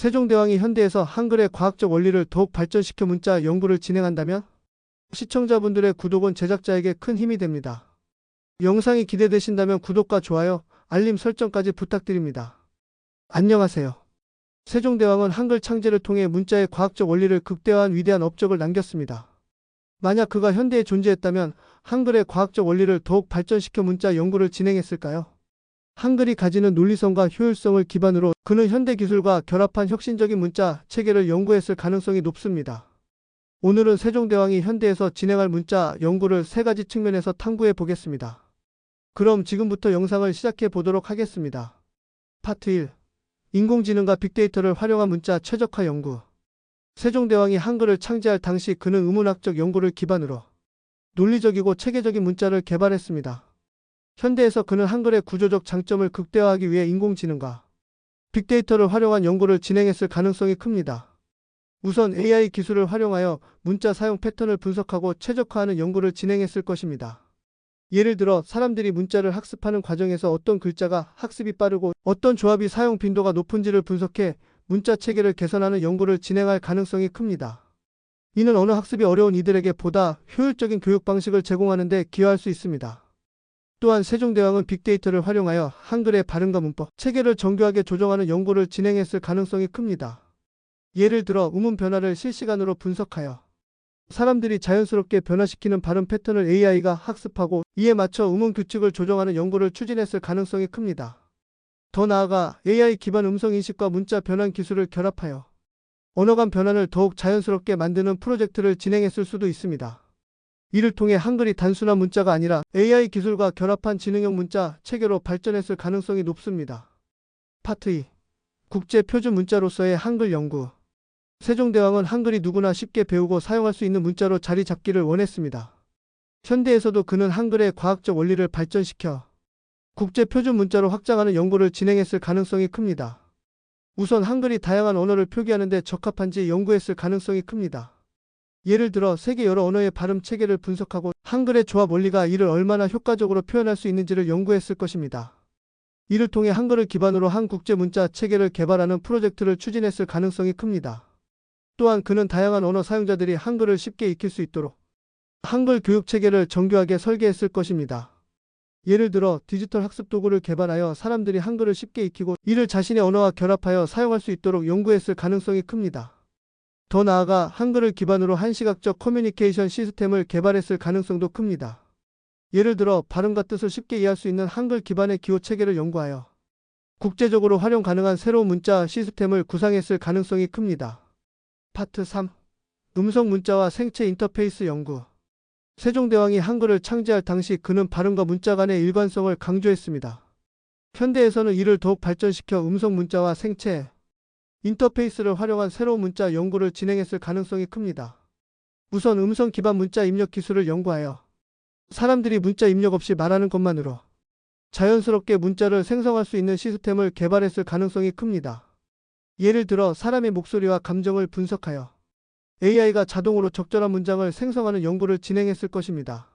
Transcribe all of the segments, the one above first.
세종대왕이 현대에서 한글의 과학적 원리를 더욱 발전시켜 문자 연구를 진행한다면 시청자분들의 구독은 제작자에게 큰 힘이 됩니다. 영상이 기대되신다면 구독과 좋아요, 알림 설정까지 부탁드립니다. 안녕하세요. 세종대왕은 한글 창제를 통해 문자의 과학적 원리를 극대화한 위대한 업적을 남겼습니다. 만약 그가 현대에 존재했다면 한글의 과학적 원리를 더욱 발전시켜 문자 연구를 진행했을까요? 한글이 가지는 논리성과 효율성을 기반으로 그는 현대 기술과 결합한 혁신적인 문자 체계를 연구했을 가능성이 높습니다. 오늘은 세종대왕이 현대에서 진행할 문자 연구를 세 가지 측면에서 탐구해 보겠습니다. 그럼 지금부터 영상을 시작해 보도록 하겠습니다. 파트 1. 인공지능과 빅데이터를 활용한 문자 최적화 연구. 세종대왕이 한글을 창제할 당시 그는 의문학적 연구를 기반으로 논리적이고 체계적인 문자를 개발했습니다. 현대에서 그는 한글의 구조적 장점을 극대화하기 위해 인공지능과 빅데이터를 활용한 연구를 진행했을 가능성이 큽니다. 우선 AI 기술을 활용하여 문자 사용 패턴을 분석하고 최적화하는 연구를 진행했을 것입니다. 예를 들어 사람들이 문자를 학습하는 과정에서 어떤 글자가 학습이 빠르고 어떤 조합이 사용 빈도가 높은지를 분석해 문자 체계를 개선하는 연구를 진행할 가능성이 큽니다. 이는 언어 학습이 어려운 이들에게 보다 효율적인 교육 방식을 제공하는 데 기여할 수 있습니다. 또한 세종대왕은 빅데이터를 활용하여 한글의 발음과 문법, 체계를 정교하게 조정하는 연구를 진행했을 가능성이 큽니다. 예를 들어 음운 변화를 실시간으로 분석하여 사람들이 자연스럽게 변화시키는 발음 패턴을 AI가 학습하고 이에 맞춰 음운 규칙을 조정하는 연구를 추진했을 가능성이 큽니다. 더 나아가 AI 기반 음성 인식과 문자 변환 기술을 결합하여 언어 간 변환을 더욱 자연스럽게 만드는 프로젝트를 진행했을 수도 있습니다. 이를 통해 한글이 단순한 문자가 아니라 AI 기술과 결합한 지능형 문자 체계로 발전했을 가능성이 높습니다. 파트 2. 국제 표준 문자로서의 한글 연구. 세종대왕은 한글이 누구나 쉽게 배우고 사용할 수 있는 문자로 자리 잡기를 원했습니다. 현대에서도 그는 한글의 과학적 원리를 발전시켜 국제 표준 문자로 확장하는 연구를 진행했을 가능성이 큽니다. 우선 한글이 다양한 언어를 표기하는 데 적합한지 연구했을 가능성이 큽니다. 예를 들어 세계 여러 언어의 발음 체계를 분석하고 한글의 조합 원리가 이를 얼마나 효과적으로 표현할 수 있는지를 연구했을 것입니다. 이를 통해 한글을 기반으로 한 국제 문자 체계를 개발하는 프로젝트를 추진했을 가능성이 큽니다. 또한 그는 다양한 언어 사용자들이 한글을 쉽게 익힐 수 있도록 한글 교육 체계를 정교하게 설계했을 것입니다. 예를 들어 디지털 학습 도구를 개발하여 사람들이 한글을 쉽게 익히고 이를 자신의 언어와 결합하여 사용할 수 있도록 연구했을 가능성이 큽니다. 더 나아가 한글을 기반으로 한시각적 커뮤니케이션 시스템을 개발했을 가능성도 큽니다. 예를 들어 발음과 뜻을 쉽게 이해할 수 있는 한글 기반의 기호 체계를 연구하여 국제적으로 활용 가능한 새로운 문자 시스템을 구상했을 가능성이 큽니다. 파트 3. 음성 문자와 생체 인터페이스 연구. 세종대왕이 한글을 창제할 당시 그는 발음과 문자 간의 일관성을 강조했습니다. 현대에서는 이를 더욱 발전시켜 음성 문자와 생체 인터페이스를 활용한 새로운 문자 연구를 진행했을 가능성이 큽니다. 우선 음성 기반 문자 입력 기술을 연구하여 사람들이 문자 입력 없이 말하는 것만으로 자연스럽게 문자를 생성할 수 있는 시스템을 개발했을 가능성이 큽니다. 예를 들어 사람의 목소리와 감정을 분석하여 AI가 자동으로 적절한 문장을 생성하는 연구를 진행했을 것입니다.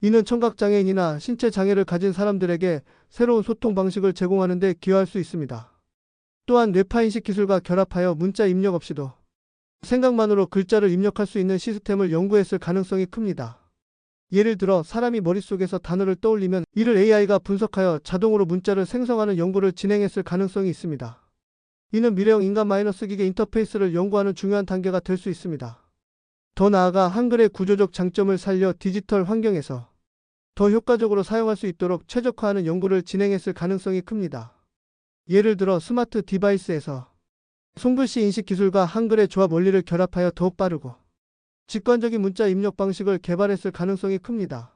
이는 청각장애인이나 신체 장애를 가진 사람들에게 새로운 소통 방식을 제공하는 데 기여할 수 있습니다. 또한 뇌파 인식 기술과 결합하여 문자 입력 없이도 생각만으로 글자를 입력할 수 있는 시스템을 연구했을 가능성이 큽니다. 예를 들어 사람이 머릿속에서 단어를 떠올리면 이를 AI가 분석하여 자동으로 문자를 생성하는 연구를 진행했을 가능성이 있습니다. 이는 미래형 인간 마이너스 기계 인터페이스를 연구하는 중요한 단계가 될 수 있습니다. 더 나아가 한글의 구조적 장점을 살려 디지털 환경에서 더 효과적으로 사용할 수 있도록 최적화하는 연구를 진행했을 가능성이 큽니다. 예를 들어 스마트 디바이스에서 손글씨 인식 기술과 한글의 조합 원리를 결합하여 더욱 빠르고 직관적인 문자 입력 방식을 개발했을 가능성이 큽니다.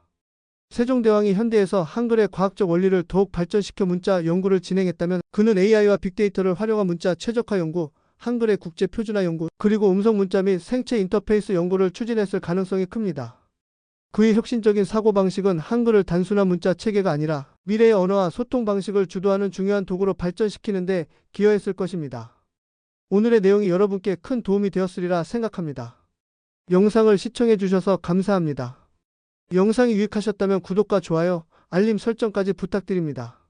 세종대왕이 현대에서 한글의 과학적 원리를 더욱 발전시켜 문자 연구를 진행했다면 그는 AI와 빅데이터를 활용한 문자 최적화 연구, 한글의 국제 표준화 연구, 그리고 음성 문자 및 생체 인터페이스 연구를 추진했을 가능성이 큽니다. 그의 혁신적인 사고방식은 한글을 단순한 문자 체계가 아니라 미래의 언어와 소통 방식을 주도하는 중요한 도구로 발전시키는데 기여했을 것입니다. 오늘의 내용이 여러분께 큰 도움이 되었으리라 생각합니다. 영상을 시청해 주셔서 감사합니다. 영상이 유익하셨다면 구독과 좋아요, 알림 설정까지 부탁드립니다.